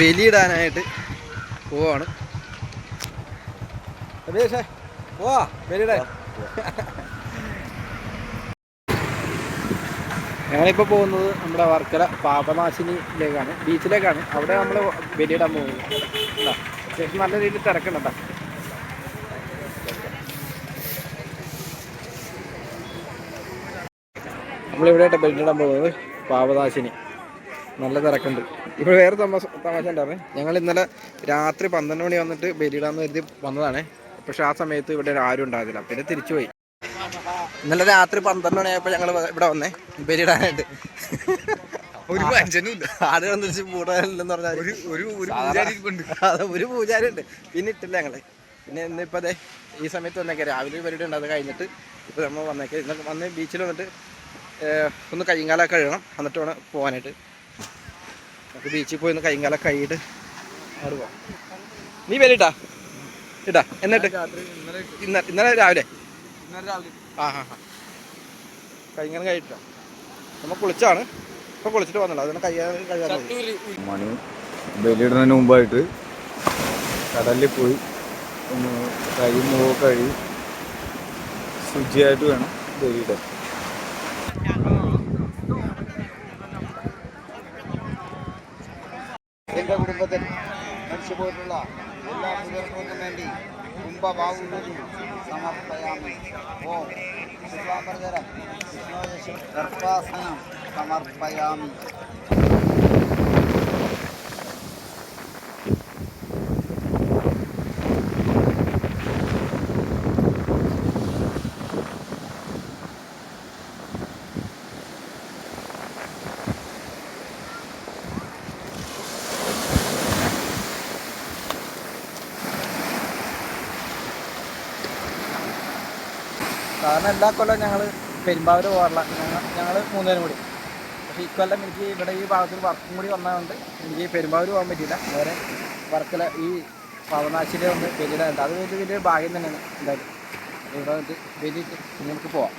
ബലിയിടാനായിട്ട് പോവാണ്. അഭിഷേ പോവാ ബലിയിടാൻ. ഞങ്ങളിപ്പോൾ പോകുന്നത് നമ്മുടെ വർക്കല പാപനാശിനിയിലേക്കാണ് ബീച്ചിലേക്കാണ്. അവിടെ നമ്മൾ ബലിയിടാൻ പോകുന്നത്. അത്യാവശ്യം നല്ല രീതിയിൽ തിരക്കുന്നുണ്ടോ നമ്മളിവിടെ ബലിയിടാൻ പോകുന്നത് പാപനാശിനി. നല്ല തിരക്കുണ്ട്. ഇപ്പോൾ വേറെ തമാശ തമാശ ഉണ്ടായിരുന്നേ. ഞങ്ങൾ ഇന്നലെ രാത്രി പന്ത്രണ്ട് മണി വന്നിട്ട് ബലിയിടാന്ന് കരുതി വന്നതാണ്. പക്ഷെ ആ സമയത്ത് ഇവിടെ ആരും ഉണ്ടായിരുന്നില്ല. പിന്നെ തിരിച്ചു പോയി. ഇന്നലെ രാത്രി പന്ത്രണ്ട് മണിയായപ്പോൾ ഞങ്ങൾ ഇവിടെ വന്നേ. ബലിയിടാനായിട്ട്. ഒരു ഇല്ല. ആട് വന്നിട്ട് പൂടാനില്ലെന്ന് പറഞ്ഞാൽ ഒരു പൂജാരി ഉണ്ട് പിന്നെ ഇട്ടില്ല ഞങ്ങൾ. പിന്നെ ഇന്നിപ്പോ അതെ ഈ സമയത്ത് വന്നേക്കാം. രാവിലെ ഒരു പരിപാടി ഉണ്ട്. അത് കഴിഞ്ഞിട്ട് ഇപ്പൊ നമ്മൾ വന്നേക്കാം. ഇന്ന് വന്ന് ബീച്ചിൽ വന്നിട്ട് ഒന്ന് ഒന്ന് കയ്യങ്കാലൊക്കെ കഴുകണം. എന്നിട്ട് വേണം പോകാനായിട്ട്. നമുക്ക് ബീച്ചിൽ പോയി ഒന്ന് കയ്യങ്കാലൊക്കെ കഴുകിയിട്ട് അവിടെ പോവാം. നീ വരിട്ടാ ഇട്ടാ എന്നിട്ട്. ഇന്നലെ ഇന്നലെ രാവിലെ. ആ ഹാ ഹാ. കയ്യങ്കാലം കഴിയിട്ടോ നമ്മൾ കുളിച്ചാണ്. ഇപ്പൊ കുളിച്ചിട്ട് വന്നില്ല അതുകൊണ്ട് കൈ കഴിയാൻ. മണി ബലിയിടുന്നതിന് മുമ്പായിട്ട് കടലിൽ പോയി ഒന്ന് കൈ മുഖം കഴുകി ശുചിയായിട്ട് വേണം ബലിയിടാൻ എന്റെ കുടുംബത്തിൽ മരിച്ചുപോയിട്ടുള്ള എല്ലാ മുതിർന്നവർക്കും വേണ്ടി കുംഭഭാവുകളും സമർപ്പയാമി. ഓം ശുഭാപ്രചരം ഗർഭാസനം സമർപ്പയാമി. കാരണം എല്ലാ കൊല്ലം ഞങ്ങൾ പെരുമ്പാവൂർ പോകാറില്ല. ഞങ്ങൾ ഞങ്ങൾ മൂന്നുപേരും കൂടി. പക്ഷേ ഇക്കൊല്ലം എനിക്ക് ഇവിടെ ഈ ഭാഗത്തിൽ വർക്കും കൂടി വന്നതുകൊണ്ട് എനിക്ക് പെരുമ്പാവൂർ പോകാൻ പറ്റിയില്ല. വേറെ വർക്കില ഈ പവനാശിയിലെ ഒന്ന് വലിയതായിട്ട് അത് വലിയ വലിയൊരു ഭാഗ്യം തന്നെയാണ് എന്തായാലും. ഇവിടെ വന്നിട്ട് വലിയിട്ട് നമുക്ക് പോവാം.